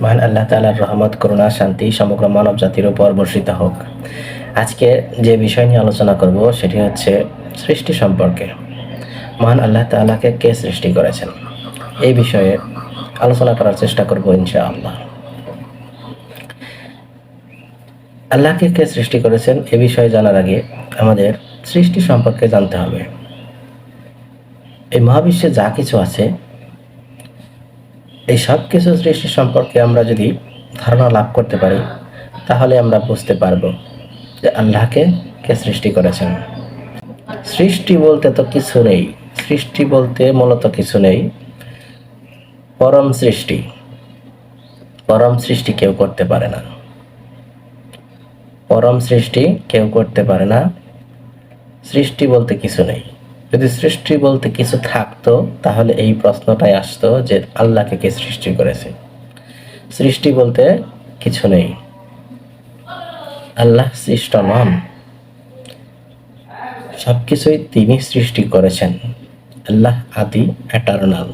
মহান আল্লাহ তাআলার রহমত, করুণা, শান্তি, সমগ্র মানব জাতির উপর বর্ষিত হোক। আজকে যে বিষয় নিয়ে আলোচনা করব, সেটি হচ্ছে সৃষ্টি সম্পর্কে। মহান আল্লাহ তাআলাকে কে সৃষ্টি করেছেন? এই বিষয়ে আলোচনা করার চেষ্টা করব ইনশাআল্লাহ। আল্লাহকে কে সৃষ্টি করেছেন? এ বিষয়ে জানার আগে আমাদের সৃষ্টি সম্পর্কে জানতে হবে। এই মহাবিশ্বে যা কিছু আছে, এই সব কিছু সৃষ্টি সম্পর্কে আমরা যদি ধারণা লাভ করতে পারি, তাহলে আমরা বুঝতে পারব যে আল্লাহকে কে সৃষ্টি করেছেন। সৃষ্টি বলতে তো কিছু নেই, সৃষ্টি বলতে মূলত কিছু নেই। পরম সৃষ্টি পরম সৃষ্টি কেউ করতে পারে না। পরম সৃষ্টি কেউ করতে পারে না, সৃষ্টি বলতে কিছু নেই। যদি সৃষ্টি বলতে কিছু থাকতো, তাহলে এই প্রশ্নটাই আসতো যে আল্লাহকে কে সৃষ্টি করেছে। সৃষ্টি বলতে কিছু নেই। আল্লাহ সৃষ্ট নন। সবকিছুই তিনি সৃষ্টি করেছেন। আল্লাহ আদি অ্যাটার্নাল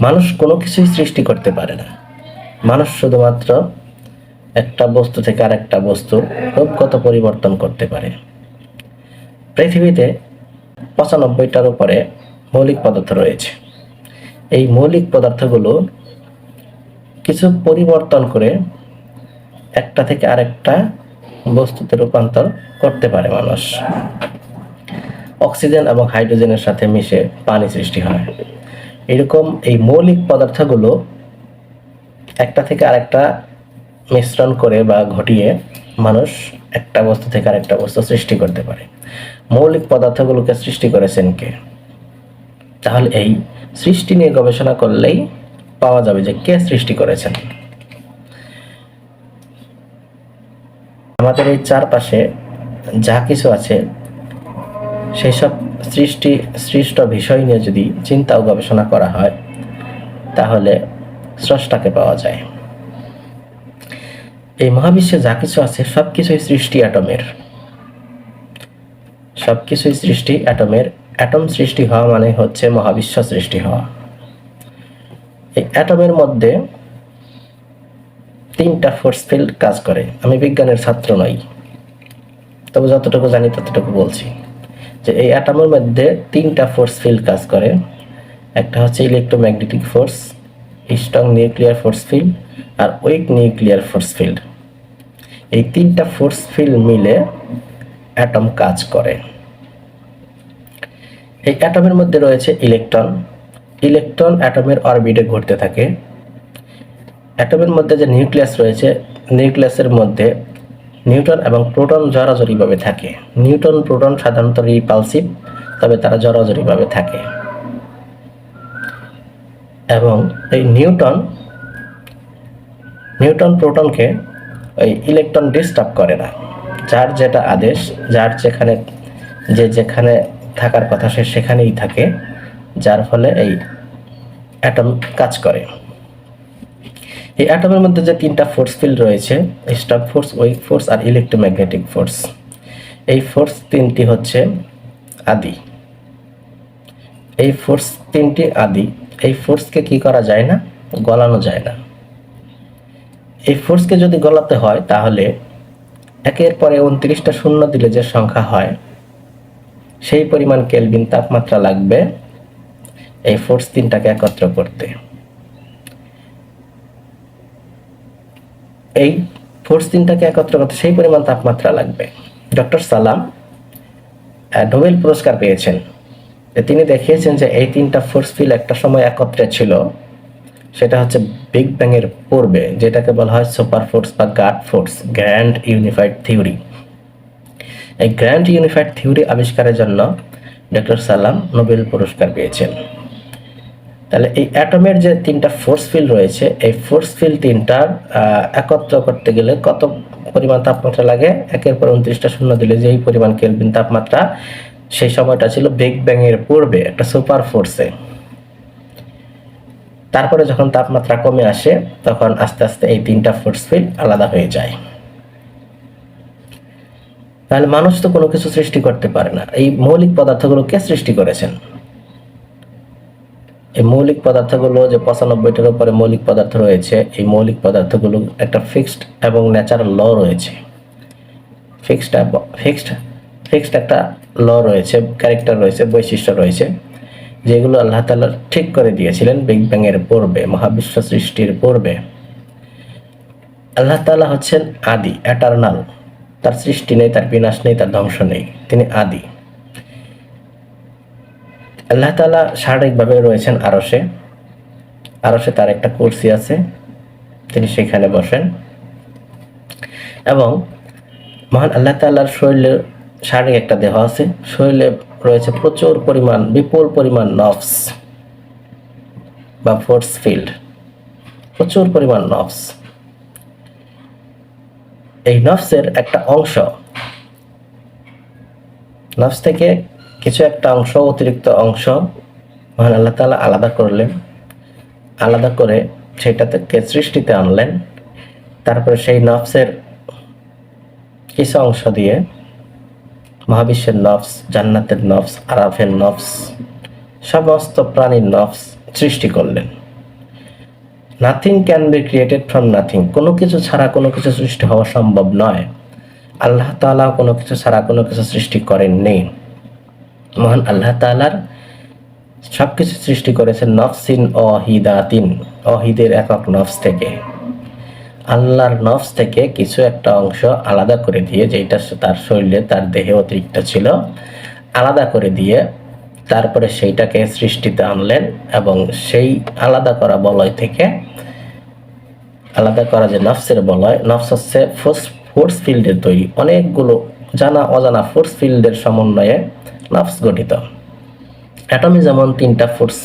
মানুষ কোনো কিছুই সৃষ্টি করতে পারে না। মানুষ শুধুমাত্র একটা বস্তু থেকে আরেকটা বস্তুর রূপগত পরিবর্তন করতে পারে। পৃথিবীতে পঁচানব্বইটার উপরে মৌলিক পদার্থ রয়েছে। এই মৌলিক পদার্থগুলো কিছু পরিবর্তন করে একটা থেকে আরেকটা বস্তুতে রূপান্তর করতে পারে মানুষ। অক্সিজেন এবং হাইড্রোজেনের সাথে মিশে পানি সৃষ্টি হয়। এরকম এই মৌলিক পদার্থগুলো একটা থেকে আরেকটা মিশ্রণ করে বা ঘটিয়ে মানুষ একটা বস্তু থেকে আরেকটা বস্তু সৃষ্টি করতে পারে। মৌলিক পদার্থগুলোকে সৃষ্টি করেছেন কে? তাহলে এই সৃষ্টি নিয়ে গবেষণা করলেই পাওয়া যাবে যে কে সৃষ্টি করেছেন। আমাদের এই চারপাশে যা কিছু আছে সেই সব সৃষ্টি, সৃষ্ট বিষয় নিয়ে যদি চিন্তা ও গবেষণা করা হয়, তাহলে স্রষ্টাকে পাওয়া যায়। এই মহাবিশ্বে যা কিছু আছে সব কিছুই সৃষ্টি অ্যাটমের। সব কিছুই সৃষ্টি অ্যাটমের। অ্যাটম সৃষ্টি হওয়া মানে হচ্ছে মহাবিশ্ব সৃষ্টি হওয়া। এই অ্যাটমের মধ্যে তিনটা ফোর্স ফিল্ড কাজ করে। আমি বিজ্ঞানের ছাত্র নই। তবে যতটুকু জানি ততটুকু বলছি যে এই অ্যাটমের মধ্যে তিনটা ফোর্স ফিল্ড কাজ করে। একটা হচ্ছে electromagnetic force strong nuclear force field আর উইক নিউক্লিয়ার ফোর্স ফিল্ড এই তিনটা ফোর্স ফিল্ড মিলে অ্যাটম কাজ করে। এই অ্যাটমের মধ্যে রয়েছে ইলেকট্রন। ইলেকট্রন অ্যাটমের অরবিটে ঘুরতে থাকে। অ্যাটমের মধ্যে যে নিউক্লিয়াস রয়েছে, নিউক্লিয়াসের মধ্যে নিউটন এবং প্রোটন জড়াজড়িভাবে থাকে। নিউটন প্রোটন সাধারণত রিপালসিভ, তবে তারা জড়াজড়িভাবে থাকে। এবং এই নিউটন নিউটন প্রোটনকে ওই ইলেকট্রন ডিস্টার্ব করে না। যার যেটা আদেশ, যার যেখানে, যে যেখানে থাকার কথা সে সেখানেই থাকে, যার ফলে এই অ্যাটম কাজ করে। এই অ্যাটমের মধ্যে যে তিনটা ফোর্স ফিল্ড রয়েছে স্টক ফোর্স উইক ফোর্স আর ইলেকট্রোম্যাগনেটিক ফোর্স এই ফোর্স তিনটি হচ্ছে আদি। এই ফোর্স তিনটি আদি, এই ফোর্সকে কি করা যায় না? গলানো যায় না। এই ফোর্সকে যদি গলাতে হয়, তাহলে একের পরে উনত্রিশটা শূন্য দিলে যে সংখ্যা হয় সেই পরিমাণ কেলভিন তাপমাত্রা লাগবে এই ফোর্স তিনটাকে একত্র করতে। এই ফোর্স তিনটাকে একত্র করতে সেই পরিমাণ তাপমাত্রা লাগবে। ডক্টর সালাম নোবেল পুরস্কার পেয়েছেন। তিনি দেখিয়েছেন যে এই তিনটা ফোর্স ফিল একটা সময় একত্রে ছিল। সেটা হচ্ছে বিগ ব্যাং এর পূর্বে, যেটাকে বলা হয় সুপার ফোর্স বা guard force grand unified theory এই গ্র্যান্ড ইউনিফাইড থিওরি আবিষ্কারের জন্য ডক্টর সালাম নোবেল পুরস্কার পেয়েছেন। তাহলে এই অ্যাটমের যে তিনটা ফোর্স ফিল্ড রয়েছে, এই ফোর্স ফিল্ড তিনটার একত্র করতে গেলে কত পরিমাণ তাপমাত্রা লাগে? একের পর উনত্রিশটা শূন্য দিলে যেই পরিমাণ কেলভিন তাপমাত্রা, সেই সময়টা ছিল বিগ ব্যাং এর পূর্বে, একটা সুপার ফোর্সে তারপরে যখন তাপমাত্রা কমে আসে, তখন আস্তে আস্তে এই তিনটা ফোর্স ফিল্ড আলাদা হয়ে যায়। তাহলে মানুষ তো কোনো কিছু সৃষ্টি করতে পারে না। এই মৌলিক পদার্থগুলো কে সৃষ্টি করেছেন। এই মৌলিক পদার্থগুলো যে পঁচানব্বইটার উপরে মৌলিক পদার্থ রয়েছে, এই মৌলিক পদার্থগুলো একটা ফিক্সড এবং ন্যাচারাল ল রয়েছে। ফিক্সড ফিক্সড ফিক্সড একটা ল রয়েছে, ক্যারেক্টার রয়েছে, বৈশিষ্ট্য রয়েছে, যেগুলো আল্লাহ তাআলা ঠিক করে দিয়েছিলেন বিগ ব্যাংয়ের পূর্বে, মহাবিশ্ব সৃষ্টির পূর্বে। আল্লাহ তাআলা হচ্ছেন আদি এটার্নাল তার সৃষ্টি নেই, তার বিনাশ নেই, তার ধ্বংস নেই, তিনি আদি। আল্লাহ তাআলা শারীরিকভাবে রয়েছেন আরশে। আরশে তার একটা কুরসি আছে, তিনি সেখানে বসেন। এবং মহান আল্লাহ তাআলার শরীরে শারীরিক একটা দেহ আছে, শরীরে রয়েছে প্রচুর পরিমাণ, বিপুল পরিমাণ নফস বা ফোর্স ফিল্ড প্রচুর পরিমাণ নফস। এই নফসের একটা অংশ। নফস থেকে কিছু একটা অংশ, অতিরিক্ত অংশ, মহান আল্লাহ তালা আলাদা করলেন। আলাদা করে সেটা থেকে সৃষ্টিতে আনলেন। তারপরে সেই নফসের কিছু অংশ দিয়ে মহাবিশ্বের নফস, জান্নাতের নফস, আরাফের নফস, সমস্ত প্রাণীর নফস সৃষ্টি করলেন। Nothing can be created from nothing কোনো কিছু ছাড়া কোনো কিছু সৃষ্টি হওয়া সম্ভব নয়। আল্লাহ তাআলা কোনো কিছু ছাড়া কোনো কিছু সৃষ্টি করেননি। মহান আল্লাহ তাআলার সব কিছু সৃষ্টি করেছেন নফসিন অহিদাতিন, অহিদের একক নফস থেকে। আল্লাহর নফস থেকে কিছু একটা অংশ আলাদা করে দিয়ে যেটা তার শরীরে, তার দেহে অতিরিক্ত ছিল, আলাদা করে দিয়ে তারপরে সেইটাকে সৃষ্টিতে আনলেন এবং সেই আলাদা করা বলয় থেকে আলাদা করা যে নফসের বলয়, নফস হচ্ছে ফোর্স ফোর্স ফিল্ডের তৈরি। অনেকগুলো জানা অজানা ফোর্স ফিল্ডের সমন্বয়ে নফস গঠিত। অ্যাটমে যেমন তিনটা ফোর্স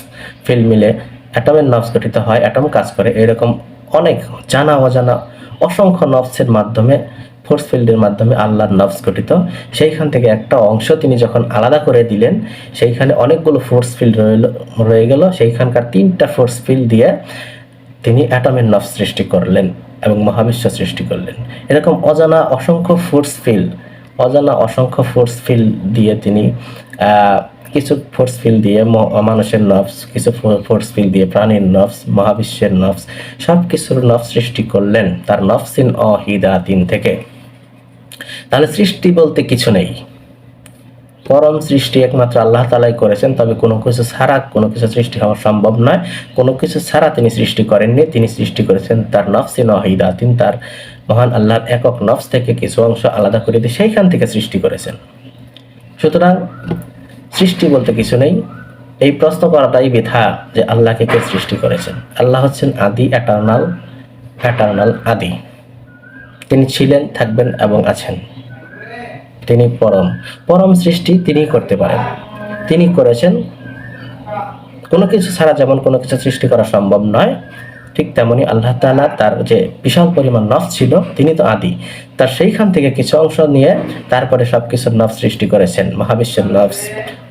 ফিল্ড মিলে অ্যাটমের নফস গঠিত হয়, অ্যাটম কাজ করে। এরকম অনেক জানা অজানা অসংখ্য নফসের মাধ্যমে ফোর্স ফিল্ডের মাধ্যমে আল্লাহর নফস গঠিত। সেইখান থেকে একটা অংশ তিনি যখন আলাদা করে দিলেন, সেইখানে অনেকগুলো ফোর্স ফিল্ড রয়ে গেল। সেইখানকার তিনটা ফোর্স ফিল্ড দিয়ে তিনি অ্যাটমের নফস সৃষ্টি করলেন এবং মহাবিশ্ব সৃষ্টি করলেন। এরকম অজানা অসংখ্য ফোর্স ফিল্ড অজানা অসংখ্য ফোর্স ফিল্ড দিয়ে তিনি কিছু ফোর্স ফিল্ড দিয়ে মানুষের নফস, কিছু ফোর্স ফিল্ড দিয়ে প্রাণীর নফস, মহাবিশ্বের নফস সব কিছুর নফস সৃষ্টি করলেন। তার নফসিন অহিদাতিন থেকে। তাহলে সৃষ্টি বলতে কিছু নেই। পরম সৃষ্টি একমাত্র আল্লাহ তালাই করেছেন, তবে কোনো কিছু ছাড়া কোনো কিছু সৃষ্টি হওয়া সম্ভব নয়। কোনো কিছু ছাড়া তিনি সৃষ্টি করেননি, তিনি সৃষ্টি করেছেন তার নফসিন অহিদাতিন তার মহান আল্লাহর একক নফস থেকে কিছু অংশ আলাদা করে দিয়ে সেইখান থেকে সৃষ্টি করেছেন। সুতরাং সৃষ্টি বলতে কিছু নেই। এই প্রশ্ন করাটাই বৃথা যে আল্লাহকে কে সৃষ্টি করেছেন। আল্লাহ হচ্ছেন আদি অ্যাটার্নাল অ্যাটার্নাল আদি। তিনি ছিলেন, থাকবেন এবং আছেন। তিনি পরম পরম সৃষ্টি তিনি করতে পারেন। তিনি করেছেন, কোনো কিছু ছাড়া যেমন কোনো কিছু সৃষ্টি করা সম্ভব নয়, ঠিক তেমনি আল্লাহ তাআলা তার যে বিশাল পরিমাণ নফ ছিল, তিনি তো আদি। তার সেইখান থেকে কিছু অংশ নিয়ে তারপরে সব কিছুর নফ সৃষ্টি করেছেন। মহাবিশ্বের নফস,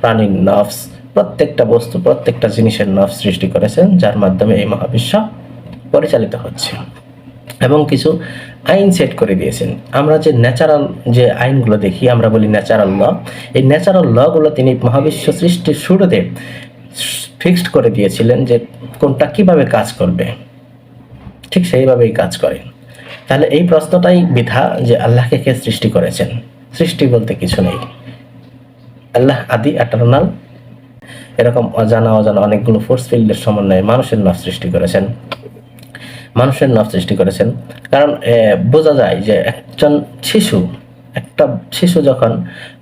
প্রাণীর নফস, প্রত্যেকটা বস্তু, প্রত্যেকটা জিনিসের নফ সৃষ্টি করেছেন, যার মাধ্যমে এই মহাবিশ্ব পরিচালিত হচ্ছে। এবং কিছু আইন সেট করে দিয়েছেন। আমরা যে ন্যাচারাল যে আইনগুলো দেখি, আমরা বলি ন্যাচারাল ল। এই ন্যাচারাল লগুলো তিনি মহাবিশ্ব সৃষ্টির শুরুতে ফিক্সড করে দিয়েছিলেন যে কোনটা কীভাবে কাজ করবে। ঠিক সেইভাবেই কাজ করেন। তাহলে এই প্রশ্নটাই বিধা যে আল্লাহকে কে সৃষ্টি করেছেন? সৃষ্টি বলতে কিছু নেই। আল্লাহ আদি এটার্নাল এরকম অজানা অজানা অনেকগুলো ফোর্স ফিল্ডের সমন্বয়ে মানুষের নাম সৃষ্টি করেছেন। মানুষের নাম সৃষ্টি করেছেন। কারণ বোঝা যায় যে একজন শিশু, একটা শিশু যখন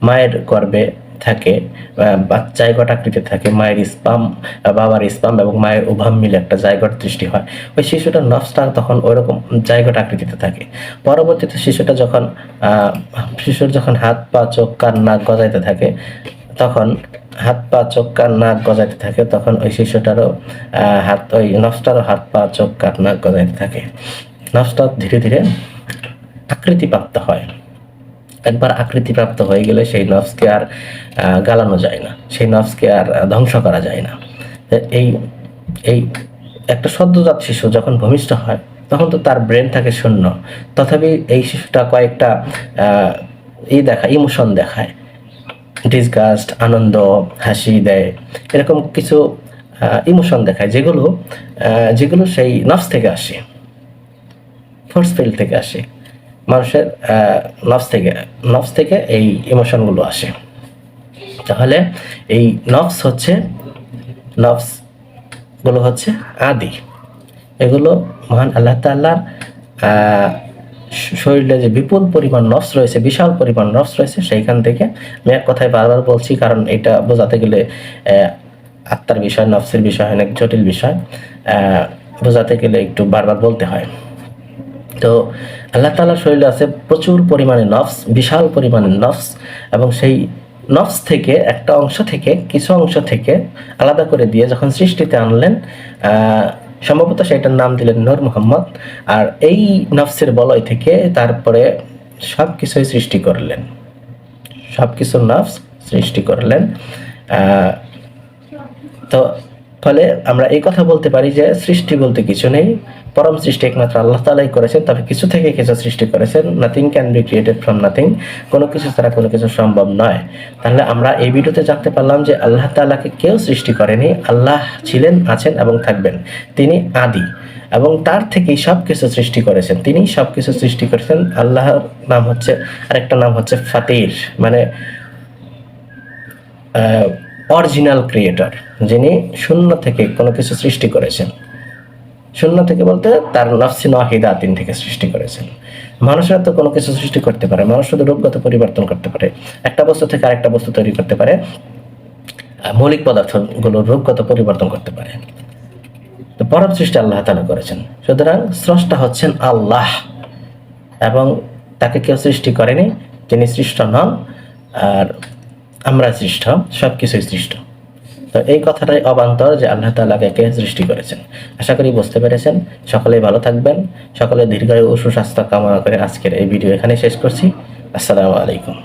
মায়ের গর্ভে থাকে জায়গট আকৃতি থাকে, মায়ের স্পাম, বাবার স্পাম এবং মায়ের উভাম মিলে একটা জায়গার সৃষ্টি হয়, ওই শিশুটার নফসটা তখন ওইরকম জায়গট আকৃতিতে থাকে। পরবর্তীতে শিশুটা যখন শিশুর যখন হাত পা চোখ কান নাক গজাইতে থাকে তখন হাত পা, চোখ, কান, নাক গজাইতে থাকে, তখন ওই শিশুটারও হাত, ওই নফসটারও হাত পা, চোখ, কান, নাক গজাইতে থাকে। নফসটা ধীরে ধীরে আকৃতিপ্রাপ্ত হয়। একবার আকৃতিপ্রাপ্ত হয়ে গেলে সেই নফসকে আর গালানো যায় না। সেই নফসকে আর ধ্বংস করা যায় না। এই এই একটা সদ্যজাত শিশু যখন ভূমিষ্ঠ হয়, তখন তো তার ব্রেন থাকে শূন্য। তথাপি এই শিশুটা কয়েকটা ই দেখায় ইমোশন দেখায়। ডিসগাস্ট আনন্দ, হাসি, দেয়। এরকম কিছু ইমোশন দেখায়, যেগুলো যেগুলো সেই নফস থেকে আসে, ফোর্স ফিল্ড থেকে আসে। মানুষের নফস থেকে নফস থেকে এই ইমোশনগুলো আসে। তাহলে এই নফস হচ্ছে নফসগুলো হচ্ছে আদি। এগুলো মহান আল্লাহ শ- শরীরে যে বিপুল পরিমাণ নফস রয়েছে, বিশাল পরিমাণ নফস রয়েছে, সেইখান থেকে আমি এক কথায় বারবার বলছি, কারণ এটা বোঝাতে গেলে আত্মার বিষয়, নফসের বিষয়, অনেক জটিল বিষয় বোঝাতে গেলে একটু বারবার বলতে হয়। তো আল্লাহ তাআলার শরীরে আছে প্রচুর পরিমাণে নফস, বিশাল পরিমাণে নফস, এবং সেই নফস থেকে একটা অংশ থেকে কিছু অংশ থেকে আলাদা করে দিয়ে যখন সৃষ্টিতে আনলেন সম্ভবত সেটার নাম দিলেন নূর মোহাম্মদ। আর এই নফসের বলয় থেকে তারপরে সব কিছুই সৃষ্টি করলেন। সব কিছু নফস সৃষ্টি করলেন। তো ফলে আমরা এই কথা বলতে পারি যে সৃষ্টি বলতে কিছু নেই, পরম সৃষ্টি একমাত্র আল্লাহ তালাই করেছেন, তবে কিছু থেকে কিছু সৃষ্টি করেছেন nothing can be created from nothing কোনো কিছু ছাড়া কোনো কিছু সম্ভব নয়। তাহলে আমরা এই ভিডিওতে জানতে পারলাম যে আল্লাহ তাআলাকে কেউ সৃষ্টি করেনি, আল্লাহ ছিলেন, আছেন এবং থাকবেন। তিনি আদি এবং তার থেকেই সব কিছু সৃষ্টি করেছেন। তিনি সব কিছু সৃষ্টি করেছেন, আল্লাহর নাম হচ্ছে, আরেকটা নাম হচ্ছে ফাতির মানে অরিজিনাল ক্রিয়েটর যিনি শূন্য থেকে কোনো কিছু সৃষ্টি করেছেন। শূন্য থেকে বলতে তার নফসি নাহিদা তিন থেকে সৃষ্টি করেছেন। মানুষেরা তো কোনো কিছু সৃষ্টি করতে পারে, মানুষ শুধু রূপগত পরিবর্তন করতে পারে। একটা বস্তু থেকে আরেকটা বস্তু তৈরি করতে পারে, মৌলিক পদার্থগুলোর রূপগত পরিবর্তন করতে পারে। তো পরম সৃষ্টি আল্লাহ তালা করেছেন। সুতরাং স্রষ্টা হচ্ছেন আল্লাহ, এবং তাকে কেউ সৃষ্টি করেনি তিনি সৃষ্ট নন, আর আমরা সৃষ্ট সব কিছুই সৃষ্ট। তো এই কথাটাই অবান্তর যে আল্লাহ তাআলাকে কে সৃষ্টি করেছেন। আশা করি বুঝতে পেরেছেন। সকলেই ভালো থাকবেন। সকলে দীর্ঘায়ু ও সুস্বাস্থ্য কামনা করে আজকের এই ভিডিও এখানে শেষ করছি। আসসালামু আলাইকুম।